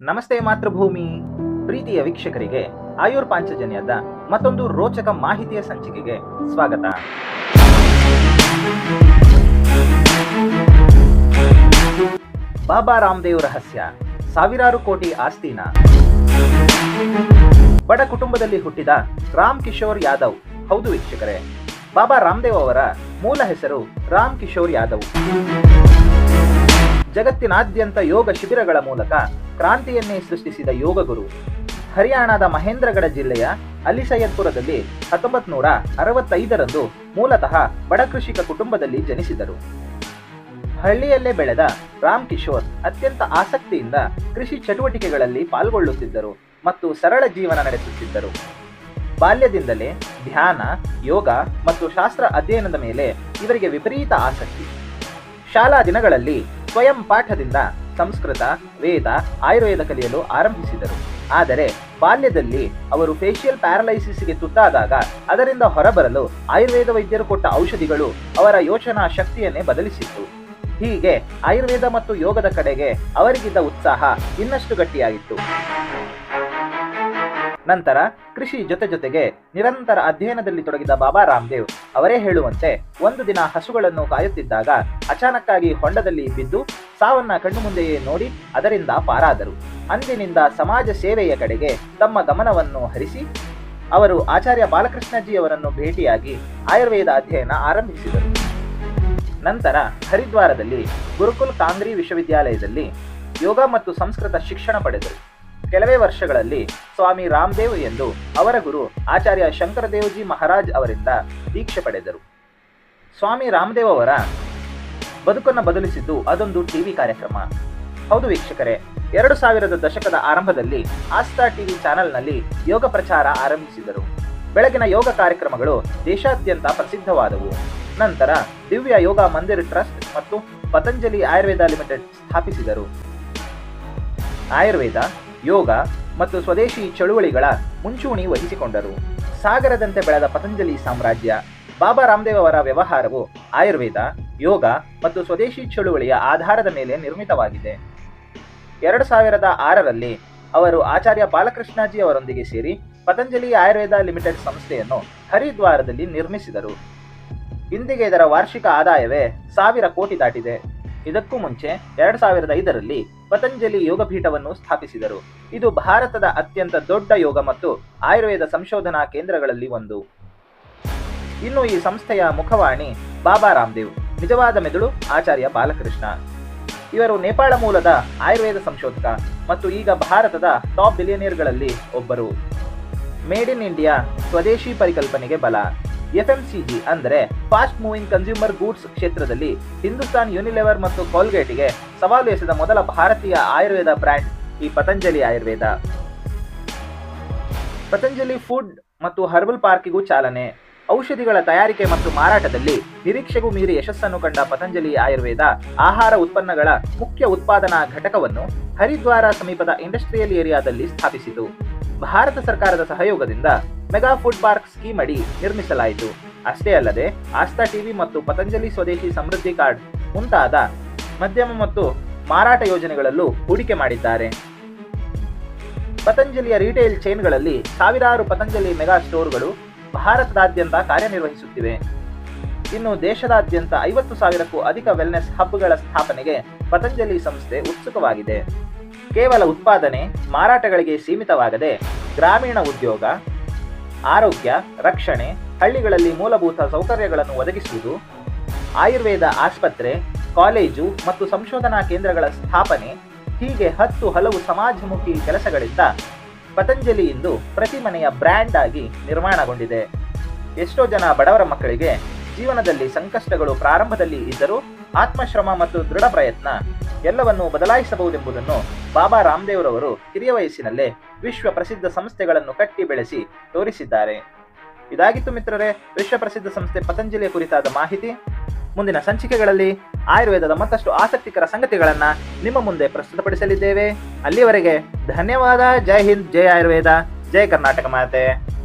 ನಮಸ್ತೆ ಮಾತೃಭೂಮಿ. ಪ್ರೀತಿಯ ವೀಕ್ಷಕರಿಗೆ, ಆಯುರ್ ಪಾಂಚಜನ್ಯದ ಮತ್ತೊಂದು ರೋಚಕ ಮಾಹಿತಿಯ ಸಂಚಿಕೆಗೆ ಸ್ವಾಗತ. ಬಾಬಾ ರಾಮದೇವ್ ರಹಸ್ಯ, ಸಾವಿರಾರು ಕೋಟಿ ಆಸ್ತಿನ. ಬಡ ಕುಟುಂಬದಲ್ಲಿ ಹುಟ್ಟಿದ ರಾಮ್ ಕಿಶೋರ್ ಯಾದವ್. ಹೌದು ವೀಕ್ಷಕರೇ, ಬಾಬಾ ರಾಮದೇವ್ ಅವರ ಮೂಲ ಹೆಸರು ರಾಮ್ ಕಿಶೋರ್ ಯಾದವ್. ಜಗತ್ತಿನಾದ್ಯಂತ ಯೋಗ ಶಿಬಿರಗಳ ಮೂಲಕ ಕ್ರಾಂತಿಯನ್ನೇ ಸೃಷ್ಟಿಸಿದ ಯೋಗ ಗುರು. ಹರಿಯಾಣದ ಮಹೇಂದ್ರಗಢ ಜಿಲ್ಲೆಯ ಅಲಿಸಯ್ಯದ್ಪುರದಲ್ಲಿ ಹತ್ತೊಂಬತ್ ನೂರ ಅರವತ್ತೈದರಂದು ಮೂಲತಃ ಬಡ ಕೃಷಿಕ ಕುಟುಂಬದಲ್ಲಿ ಜನಿಸಿದರು. ಹಳ್ಳಿಯಲ್ಲೇ ಬೆಳೆದ ರಾಮ್ ಕಿಶೋರ್ ಅತ್ಯಂತ ಆಸಕ್ತಿಯಿಂದ ಕೃಷಿ ಚಟುವಟಿಕೆಗಳಲ್ಲಿ ಪಾಲ್ಗೊಳ್ಳುತ್ತಿದ್ದರು ಮತ್ತು ಸರಳ ಜೀವನ ನಡೆಸುತ್ತಿದ್ದರು. ಬಾಲ್ಯದಿಂದಲೇ ಧ್ಯಾನ, ಯೋಗ ಮತ್ತು ಶಾಸ್ತ್ರ ಅಧ್ಯಯನದ ಮೇಲೆ ಇವರಿಗೆ ವಿಪರೀತ ಆಸಕ್ತಿ. ಶಾಲಾ ದಿನಗಳಲ್ಲಿ ಸ್ವಯಂ ಪಾಠದಿಂದ ಸಂಸ್ಕೃತ, ವೇದ, ಆಯುರ್ವೇದ ಕಲಿಯಲು ಆರಂಭಿಸಿದರು. ಆದರೆ ಬಾಲ್ಯದಲ್ಲಿ ಅವರು ಫೇಶಿಯಲ್ ಪ್ಯಾರಲೈಸಿಸ್ಗೆ ತುತ್ತಾದಾಗ ಅದರಿಂದ ಹೊರಬರಲು ಆಯುರ್ವೇದ ವೈದ್ಯರು ಕೊಟ್ಟ ಔಷಧಿಗಳು ಅವರ ಯೋಚನಾ ಶಕ್ತಿಯನ್ನೇ ಬದಲಿಸಿತ್ತು. ಹೀಗೆ ಆಯುರ್ವೇದ ಮತ್ತು ಯೋಗದ ಕಡೆಗೆ ಅವರಿಗಿದ್ದ ಉತ್ಸಾಹ ಇನ್ನಷ್ಟು ಗಟ್ಟಿಯಾಗಿತ್ತು. ನಂತರ ಕೃಷಿ ಜೊತೆ ಜೊತೆಗೆ ನಿರಂತರ ಅಧ್ಯಯನದಲ್ಲಿ ತೊಡಗಿದ ಬಾಬಾ ರಾಮದೇವ್ ಅವರೇ ಹೇಳುವಂತೆ ಒಂದು ದಿನ ಹಸುಗಳನ್ನು ಕಾಯುತ್ತಿದ್ದಾಗ ಅಚಾನಕ್ಕಾಗಿ ಹೊಂಡದಲ್ಲಿ ಬಿದ್ದು ಸಾವನ್ನ ಕಣ್ಣು ಮುಂದೆಯೇ ನೋಡಿ ಅದರಿಂದ ಪಾರಾದರು. ಅಂದಿನಿಂದ ಸಮಾಜ ಸೇವೆಯ ಕಡೆಗೆ ತಮ್ಮ ಗಮನವನ್ನು ಹರಿಸಿ ಅವರು ಆಚಾರ್ಯ ಬಾಲಕೃಷ್ಣಜಿಯವರನ್ನು ಭೇಟಿಯಾಗಿ ಆಯುರ್ವೇದ ಅಧ್ಯಯನ ಆರಂಭಿಸಿದರು. ನಂತರ ಹರಿದ್ವಾರದಲ್ಲಿ ಗುರುಕುಲ್ ಕಾಂಗ್ರಿ ವಿಶ್ವವಿದ್ಯಾಲಯದಲ್ಲಿ ಯೋಗ ಮತ್ತು ಸಂಸ್ಕೃತ ಶಿಕ್ಷಣ ಪಡೆದರು. ಕೆಲವೇ ವರ್ಷಗಳಲ್ಲಿ ಸ್ವಾಮಿ ರಾಮದೇವ್ ಎಂದು ಅವರ ಗುರು ಆಚಾರ್ಯ ಶಂಕರದೇವಜಿ ಮಹಾರಾಜ್ ಅವರಿಂದ ದೀಕ್ಷೆ ಪಡೆದರು. ಸ್ವಾಮಿ ರಾಮದೇವ್ ಅವರ ಬದುಕನ್ನು ಬದಲಿಸಿದ್ದು ಅದೊಂದು ಟಿವಿ ಕಾರ್ಯಕ್ರಮ. ಹೌದು ವೀಕ್ಷಕರೇ, ಎರಡು ಸಾವಿರದ ದಶಕದ ಆರಂಭದಲ್ಲಿ ಆಸ್ತಾ ಟಿವಿ ಚಾನೆಲ್ನಲ್ಲಿ ಯೋಗ ಪ್ರಚಾರ ಆರಂಭಿಸಿದರು. ಬೆಳಗಿನ ಯೋಗ ಕಾರ್ಯಕ್ರಮಗಳು ದೇಶಾದ್ಯಂತ ಪ್ರಸಿದ್ಧವಾದವು. ನಂತರ ದಿವ್ಯ ಯೋಗ ಮಂದಿರ್ ಟ್ರಸ್ಟ್ ಮತ್ತು ಪತಂಜಲಿ ಆಯುರ್ವೇದ ಲಿಮಿಟೆಡ್ ಸ್ಥಾಪಿಸಿದರು. ಆಯುರ್ವೇದ ಯೋಗ ಮತ್ತು ಸ್ವದೇಶಿ ಚಳುವಳಿಗಳ ಮುಂಚೂಣಿ ವಹಿಸಿಕೊಂಡರು. ಸಾಗರದಂತೆ ಬೆಳೆದ ಪತಂಜಲಿ ಸಾಮ್ರಾಜ್ಯ, ಬಾಬಾ ರಾಮದೇವ್ ಅವರ ವ್ಯವಹಾರವು ಆಯುರ್ವೇದ, ಯೋಗ ಮತ್ತು ಸ್ವದೇಶಿ ಚಳುವಳಿಯ ಆಧಾರದ ಮೇಲೆ ನಿರ್ಮಿತವಾಗಿದೆ. ಎರಡು ಸಾವಿರದ ಆರರಲ್ಲಿ ಅವರು ಆಚಾರ್ಯ ಬಾಲಕೃಷ್ಣಜಿ ಅವರೊಂದಿಗೆ ಸೇರಿ ಪತಂಜಲಿ ಆಯುರ್ವೇದ ಲಿಮಿಟೆಡ್ ಸಂಸ್ಥೆಯನ್ನು ಹರಿದ್ವಾರದಲ್ಲಿ ನಿರ್ಮಿಸಿದರು. ಇಂದಿಗೆ ಇದರ ವಾರ್ಷಿಕ ಆದಾಯವೇ ಸಾವಿರ ಕೋಟಿ ದಾಟಿದೆ. ಇದಕ್ಕೂ ಮುಂಚೆ ಎರಡ್ ಸಾವಿರದ ಐದರಲ್ಲಿ ಪತಂಜಲಿ ಯೋಗಪೀಠವನ್ನು ಸ್ಥಾಪಿಸಿದರು. ಇದು ಭಾರತದ ಅತ್ಯಂತ ದೊಡ್ಡ ಯೋಗ ಮತ್ತು ಆಯುರ್ವೇದ ಸಂಶೋಧನಾ ಕೇಂದ್ರಗಳಲ್ಲಿ ಒಂದು. ಇನ್ನು ಈ ಸಂಸ್ಥೆಯ ಮುಖವಾಣಿ ಬಾಬಾ ರಾಮದೇವ್, ನಿಜವಾದ ಮೆದುಳು ಆಚಾರ್ಯ ಬಾಲಕೃಷ್ಣ. ಇವರು ನೇಪಾಳ ಮೂಲದ ಆಯುರ್ವೇದ ಸಂಶೋಧಕ ಮತ್ತು ಈಗ ಭಾರತದ ಟಾಪ್ ಬಿಲಿಯನಿಯರ್ಗಳಲ್ಲಿ ಒಬ್ಬರು. ಮೇಡ್ ಇನ್ ಇಂಡಿಯಾ ಸ್ವದೇಶಿ ಪರಿಕಲ್ಪನೆಗೆ ಬಲ. ಎಫ್ಎಂಸಿಜಿ ಅಂದರೆ ಫಾಸ್ಟ್ ಮೂವಿಂಗ್ ಕನ್ಸ್ಯೂಮರ್ ಗೂಡ್ಸ್ ಕ್ಷೇತ್ರದಲ್ಲಿ ಹಿಂದೂಸ್ತಾನ್ ಯೂನಿಲೆವರ್ ಮತ್ತು ಕೋಲ್ಗೇಟ್ಗೆ ಸವಾಲು ಎಸೆದ ಮೊದಲ ಭಾರತೀಯ ಆಯುರ್ವೇದ ಬ್ರ್ಯಾಂಡ್ ಈ ಪತಂಜಲಿ ಆಯುರ್ವೇದ. ಪತಂಜಲಿ ಫುಡ್ ಮತ್ತು ಹರ್ಬಲ್ ಪಾರ್ಕಿಗೂ ಚಾಲನೆ. ಔಷಧಿಗಳ ತಯಾರಿಕೆ ಮತ್ತು ಮಾರಾಟದಲ್ಲಿ ನಿರೀಕ್ಷೆಗೂ ಮೀರಿ ಯಶಸ್ಸನ್ನು ಕಂಡ ಪತಂಜಲಿ ಆಯುರ್ವೇದ ಆಹಾರ ಉತ್ಪನ್ನಗಳ ಮುಖ್ಯ ಉತ್ಪಾದನಾ ಘಟಕವನ್ನು ಹರಿದ್ವಾರ ಸಮೀಪದ ಇಂಡಸ್ಟ್ರಿಯಲ್ ಏರಿಯಾದಲ್ಲಿ ಸ್ಥಾಪಿಸಿತು. ಭಾರತ ಸರ್ಕಾರದ ಸಹಯೋಗದಿಂದ ಮೆಗಾ ಫುಡ್ ಪಾರ್ಕ್ ಸ್ಕೀಮ್ ಅಡಿ ನಿರ್ಮಿಸಲಾಯಿತು. ಅಷ್ಟೇ ಅಲ್ಲದೆ ಆಸ್ಥಾ ಟಿವಿ ಮತ್ತು ಪತಂಜಲಿ ಸ್ವದೇಶಿ ಸಮೃದ್ಧಿ ಕಾರ್ಡ್ ಮುಂತಾದ ಮಧ್ಯಮ ಮತ್ತು ಮಾರಾಟ ಯೋಜನೆಗಳಲ್ಲೂ ಹೂಡಿಕೆ ಮಾಡಿದ್ದಾರೆ. ಪತಂಜಲಿಯ ರಿಟೇಲ್ ಚೈನ್ಗಳಲ್ಲಿ ಸಾವಿರಾರು ಪತಂಜಲಿ ಮೆಗಾ ಸ್ಟೋರ್ಗಳು ಭಾರತದಾದ್ಯಂತ ಕಾರ್ಯನಿರ್ವಹಿಸುತ್ತಿವೆ. ಇನ್ನು ದೇಶದಾದ್ಯಂತ ಐವತ್ತು ಸಾವಿರಕ್ಕೂ ಅಧಿಕ ವೆಲ್ನೆಸ್ ಹಬ್ಗಳ ಸ್ಥಾಪನೆಗೆ ಪತಂಜಲಿ ಸಂಸ್ಥೆ ಉತ್ಸುಕವಾಗಿದೆ. ಕೇವಲ ಉತ್ಪಾದನೆ, ಮಾರಾಟಗಳಿಗೆ ಸೀಮಿತವಾಗದೆ ಗ್ರಾಮೀಣ ಉದ್ಯೋಗ, ಆರೋಗ್ಯ, ರಕ್ಷಣೆ, ಹಳ್ಳಿಗಳಲ್ಲಿ ಮೂಲಭೂತ ಸೌಕರ್ಯಗಳನ್ನು ಒದಗಿಸುವುದು, ಆಯುರ್ವೇದ ಆಸ್ಪತ್ರೆ, ಕಾಲೇಜು ಮತ್ತು ಸಂಶೋಧನಾ ಕೇಂದ್ರಗಳ ಸ್ಥಾಪನೆ ಹೀಗೆ ಹತ್ತು ಹಲವು ಸಮಾಜಮುಖಿ ಕೆಲಸಗಳಿಂದ ಪತಂಜಲಿ ಇಂದು ಪ್ರತಿ ಮನೆಯ ಬ್ರ್ಯಾಂಡ್ ಆಗಿ ನಿರ್ಮಾಣಗೊಂಡಿದೆ. ಎಷ್ಟೋ ಜನ ಬಡವರ ಮಕ್ಕಳಿಗೆ ಜೀವನದಲ್ಲಿ ಸಂಕಷ್ಟಗಳು ಪ್ರಾರಂಭದಲ್ಲಿ ಇದ್ದರೂ ಆತ್ಮಶ್ರಮ ಮತ್ತು ದೃಢ ಪ್ರಯತ್ನ ಎಲ್ಲವನ್ನೂ ಬದಲಾಯಿಸಬಹುದೆಂಬುದನ್ನು ಬಾಬಾ ರಾಮದೇವ್ರವರು ಕಿರಿಯ ವಯಸ್ಸಿನಲ್ಲೇ ವಿಶ್ವ ಪ್ರಸಿದ್ಧ ಸಂಸ್ಥೆಗಳನ್ನು ಕಟ್ಟಿ ಬೆಳೆಸಿ ತೋರಿಸಿದ್ದಾರೆ. ಇದಾಗಿತ್ತು ಮಿತ್ರರೇ, ವಿಶ್ವ ಪ್ರಸಿದ್ಧ ಸಂಸ್ಥೆ ಪತಂಜಲಿಯ ಕುರಿತಾದ ಮಾಹಿತಿ. ಮುಂದಿನ ಸಂಚಿಕೆಗಳಲ್ಲಿ ಆಯುರ್ವೇದದ ಮತ್ತಷ್ಟು ಆಸಕ್ತಿಕರ ಸಂಗತಿಗಳನ್ನು ನಿಮ್ಮ ಮುಂದೆ ಪ್ರಸ್ತುತಪಡಿಸಲಿದ್ದೇವೆ. ಅಲ್ಲಿವರೆಗೆ ಧನ್ಯವಾದ. ಜೈ ಹಿಂದ್, ಜೈ ಆಯುರ್ವೇದ. ಜೈ ಕರ್ನಾಟಕ ಮಾತೆ.